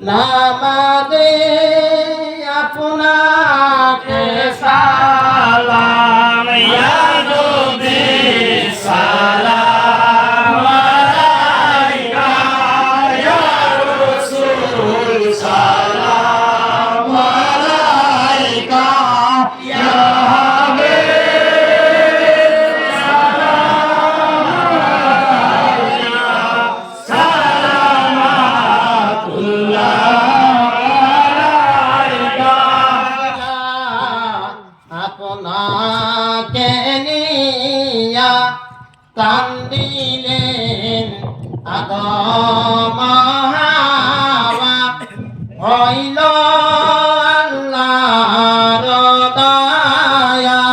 নামাজে আপনাকে আপনাকে নিয়া কান্দিলেন আদম হইল আল্লাহ দয়া।